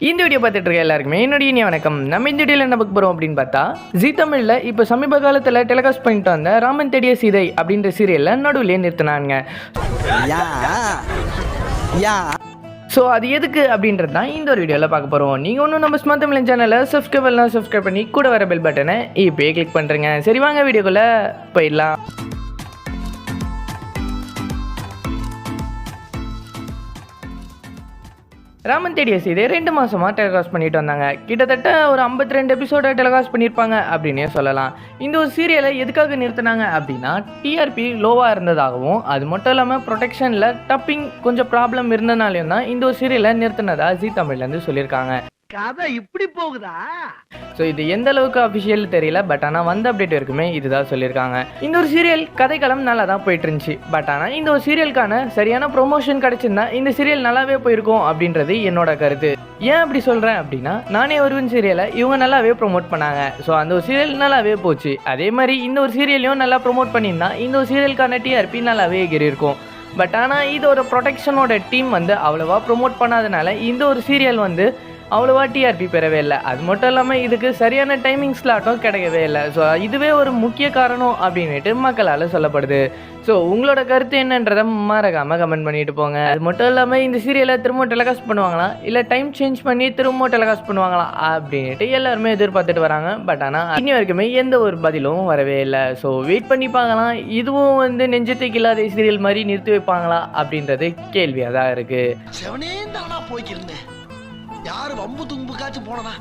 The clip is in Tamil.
இந்த வீடியோ பார்த்துட்டு இருக்க எல்லாருக்குமே என்னுடைய இனிய வணக்கம். நம்ம இந்த வீடியோவில் என்ன பார்க்க போகிறோம் அப்படின்னு பார்த்தா ஜி தமிழில் இப்போ சமீப காலத்தில் டெலிகாஸ்ட் பண்ணிட்டு வந்த ராமன் தேடிய சீதை அப்படின்ற சீரியலில் நடுவுலேயே நிறுத்தினாங்க. யா. யா. ஸோ அது எதுக்கு அப்படின்றது தான் இந்த ஒரு வீடியோவில் பார்க்க போகிறோம் நீங்கள் ஒன்றும் நம்ம ஸ்மார்ட் தமிழ் சேனலை சப்ஸ்கிரைப் பண்ணலாம் சப்ஸ்கிரைப் பண்ணி கூட வர பெல் பட்டனை இப்போயே கிளிக் பண்ணுறேங்க சரி வாங்க வீடியோக்குள்ளே போயிடலாம். ராமன் தேடிய சீதை ரெண்டு மாசமா டெலிகாஸ்ட் பண்ணிட்டு வந்தாங்க. கிட்டத்தட்ட ஒரு 52 ரெண்டு எபிசோட டெலிகாஸ்ட் பண்ணியிருப்பாங்க அப்படின்னே சொல்லலாம். இந்த ஒரு சீரியலை எதுக்காக நிறுத்தினாங்க அப்படின்னா டிஆர்பி லோவாக இருந்ததாகவும் அது மட்டும் இல்லாமல் ப்ரொடெக்ஷனில் டப்பிங் கொஞ்சம் ப்ராப்ளம் இருந்தனாலையும் தான் இந்த ஒரு சீரியலை நிறுத்தினதா ஜி தமிழ்லேருந்து சொல்லியிருக்காங்க. கதை இப்படி போகுதா? ஸோ இது எந்த அளவுக்கு அஃபிஷியல் தெரியல பட் ஆனால் வந்த அப்டேட் வரைக்குமே இதுதான் சொல்லியிருக்காங்க. இந்த ஒரு சீரியல் கதைக்களம் நல்லா தான் போயிட்டு இருந்துச்சு பட் ஆனால் இந்த ஒரு சீரியலுக்கான சரியான ப்ரொமோஷன் கிடைச்சிருந்தா இந்த சீரியல் நல்லாவே போயிருக்கும் அப்படின்றது என்னோட கருத்து. ஏன் அப்படி சொல்கிறேன் அப்படின்னா நானே ஒருவன் சீரியலை இவங்க நல்லாவே ப்ரொமோட் பண்ணாங்க. ஸோ அந்த ஒரு சீரியல் நல்லாவே போச்சு. அதே மாதிரி இந்த ஒரு சீரியலையும் நல்லா ப்ரொமோட் பண்ணியிருந்தா இந்த ஒரு சீரியலுக்கான டிஆர்பி நல்லாவே எகிரி இருக்கும் பட் ஆனால் இதோட ப்ரொடெக்ஷனோட டீம் வந்து அவ்வளோவா ப்ரோமோட் பண்ணாதனால இந்த ஒரு சீரியல் வந்து அவ்வளோவா டிஆர்பி பெறவே இல்லை. அது மட்டும் இல்லாமல் இதுக்கு சரியான டைமிங் ஸ்லாட்டும் கிடைக்கவே இல்லை. ஸோ இதுவே ஒரு முக்கிய காரணம் அப்படின்னுட்டு மக்களால் சொல்லப்படுது. ஸோ உங்களோட கருத்து என்னன்றதை மறக்காமல் கமெண்ட் பண்ணிட்டு போங்க. அது மட்டும் இல்லாமல் இந்த சீரியலை திரும்ப டெலிகாஸ்ட் பண்ணுவாங்களா? இல்லை டைம் சேஞ்ச் பண்ணி திரும்ப டெலிகாஸ்ட் பண்ணுவாங்களா? அப்படின்ட்டு எல்லாருமே எதிர்பார்த்துட்டு வராங்க. பட் ஆனால் இன்னி வரைக்குமே எந்த ஒரு பதிலும் வரவே இல்லை. ஸோ வெயிட் பண்ணி பார்க்கலாம். இதுவும் வந்து நெஞ்சத்துக்கு இல்லாத சீரியல் மாதிரி நிறுத்தி வைப்பாங்களா? அப்படின்றது கேள்வியாக தான் இருக்குது போய்க்கிருந்தேன். யாரு வம்பு தும்புக்காச்சும் போனதா?